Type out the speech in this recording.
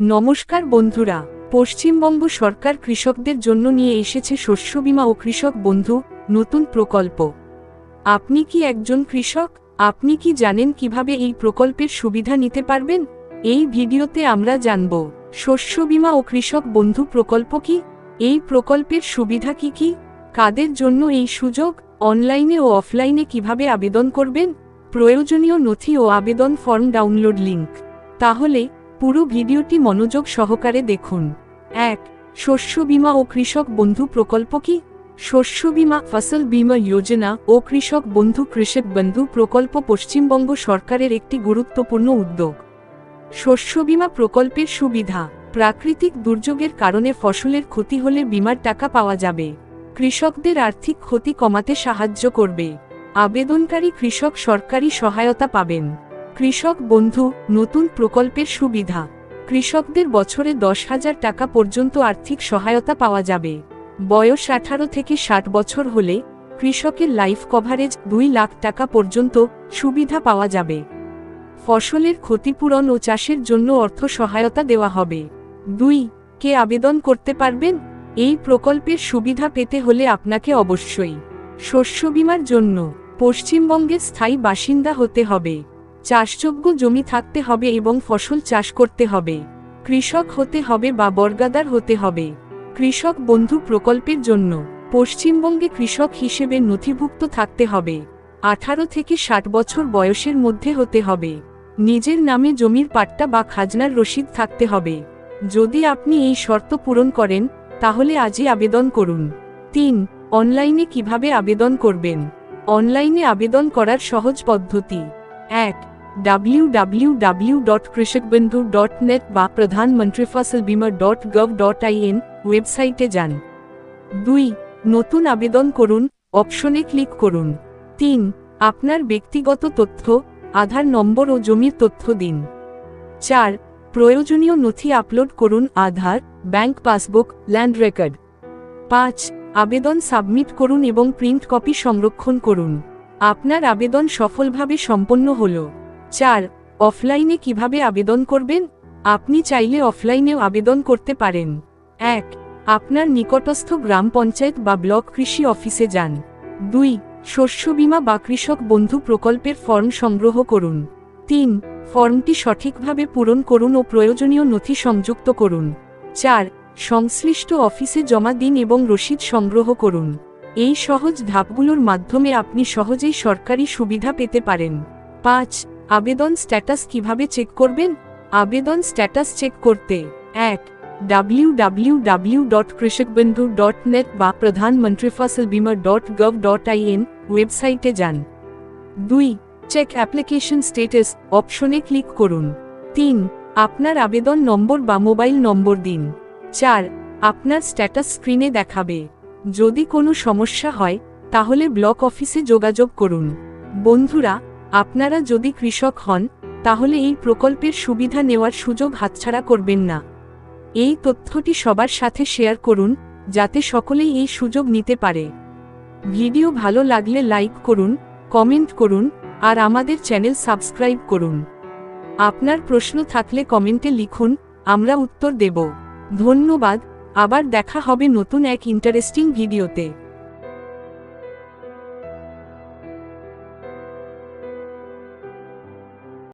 নমস্কার বন্ধুরা, পশ্চিমবঙ্গ সরকার কৃষকদের জন্য নিয়ে এসেছে শস্য বীমা ও কৃষক বন্ধু নতুন প্রকল্প। আপনি কি একজন কৃষক? আপনি কি জানেন কীভাবে এই প্রকল্পের সুবিধা নিতে পারবেন? এই ভিডিওতে আমরা জানব, শস্য বীমা ও কৃষক বন্ধু প্রকল্প কি? এই প্রকল্পের সুবিধা কি কি? কাদের জন্য এই সুযোগ? অনলাইনে ও অফলাইনে কীভাবে আবেদন করবেন? প্রয়োজনীয় নথি ও আবেদন ফর্ম ডাউনলোড লিংক। তাহলে পুরো ভিডিওটি মনোযোগ সহকারে দেখুন। এক, শস্য বীমা ও কৃষক বন্ধু প্রকল্প কি? শস্য বীমা, ফসল বীমা যোজনা ও কৃষক বন্ধু কৃষক বন্ধু প্রকল্প পশ্চিমবঙ্গ সরকারের একটি গুরুত্বপূর্ণ উদ্যোগ। শস্য বীমা প্রকল্পের সুবিধা, প্রাকৃতিক দুর্যোগের কারণে ফসলের ক্ষতি হলে বীমার টাকা পাওয়া যাবে। কৃষকদের আর্থিক ক্ষতি কমাতে সাহায্য করবে। আবেদনকারী কৃষক সরকারি সহায়তা পাবেন। কৃষক বন্ধু, নতুন প্রকল্পের সুবিধা। কৃষকদের বছরে দশ হাজার টাকা পর্যন্ত আর্থিক সহায়তা পাওয়া যাবে। বয়স আঠারো থেকে ষাট বছর হলে কৃষকের লাইফ কভারেজ দুই লাখ টাকা পর্যন্ত সুবিধা পাওয়া যাবে। ফসলের ক্ষতিপূরণ ও চাষের জন্য অর্থ সহায়তা দেওয়া হবে। দুই, কে আবেদন করতে পারবেন? এই প্রকল্পের সুবিধা পেতে হলে আপনাকে অবশ্যই শস্য বীমার জন্য পশ্চিমবঙ্গের স্থায়ী বাসিন্দা হতে হবে। চাষযোগ্য জমি থাকতে হবে এবং ফসল চাষ করতে হবে। কৃষক হতে হবে বা বর্গাদার হতে হবে। কৃষক বন্ধু প্রকল্পের জন্য পশ্চিমবঙ্গে কৃষক হিসেবে নথিভুক্ত থাকতে হবে। আঠারো থেকে ষাট বছর বয়সের মধ্যে হতে হবে। নিজের নামে জমির পাট্টা বা খাজনার রসিদ থাকতে হবে। যদি আপনি এই শর্ত পূরণ করেন, তাহলে আজই আবেদন করুন। তিন, অনলাইনে কীভাবে আবেদন করবেন? অনলাইনে আবেদন করার সহজ পদ্ধতি। এক W W W dot Krishakbandhu dot net বা প্রধানমন্ত্রী ফসল বিমা ডট গভ ডট আইএন ওয়েবসাইটে যান। দুই, নতুন আবেদন করুন অপশনে ক্লিক করুন। তিন, আপনার ব্যক্তিগত তথ্য, আধার নম্বর ও জমির তথ্য দিন। চার, প্রয়োজনীয় নথি আপলোড করুন, Aadhaar bank passbook land record পাঁচ, আবেদন সাবমিট করুন এবং প্রিন্ট কপি সংরক্ষণ করুন। আপনার আবেদন সফলভাবে সম্পন্ন হল। চার, অফলাইনে কীভাবে আবেদন করবেন? আপনি চাইলে অফলাইনেও আবেদন করতে পারেন। এক, আপনার নিকটস্থ গ্রাম পঞ্চায়েত বা ব্লক কৃষি অফিসে যান। দুই, শস্য বীমা বা কৃষক বন্ধু প্রকল্পের ফর্ম সংগ্রহ করুন। তিন, ফর্মটি সঠিকভাবে পূরণ করুন ও প্রয়োজনীয় নথি সংযুক্ত করুন। চার, সংশ্লিষ্ট অফিসে জমা দিন এবং রসিদ সংগ্রহ করুন। এই সহজ ধাপগুলোর মাধ্যমে আপনি সহজেই সরকারি সুবিধা পেতে পারেন। পাঁচ, আবেদন স্ট্যাটাস কীভাবে চেক করবেন? আবেদন স্ট্যাটাস চেক করতে। এক W W W dot Krishakbandhu dot net বা প্রধানমন্ত্রী ফসল বিমা ডট গভ ডট আইএন ওয়েবসাইটে যান। দুই, চেক অ্যাপ্লিকেশন স্টেটাস অপশনে ক্লিক করুন। তিন, আপনার আবেদন নম্বর বা মোবাইল নম্বর দিন। চার, আপনার স্ট্যাটাস স্ক্রিনে দেখাবে। যদি কোনো সমস্যা হয়, তাহলে ব্লক অফিসে যোগাযোগ করুন। বন্ধুরা, আপনারা যদি কৃষক হন, তাহলে এই প্রকল্পের সুবিধা নেওয়ার সুযোগ হাতছাড়া করবেন না। এই তথ্যটি সবার সাথে শেয়ার করুন, যাতে সকলেই এই সুযোগ নিতে পারে। ভিডিও ভালো লাগলে লাইক করুন, কমেন্ট করুন, আর আমাদের চ্যানেল সাবস্ক্রাইব করুন। আপনার প্রশ্ন থাকলে কমেন্টে লিখুন, আমরা উত্তর দেব। ধন্যবাদ। আবার দেখা হবে নতুন এক ইন্টারেস্টিং ভিডিওতে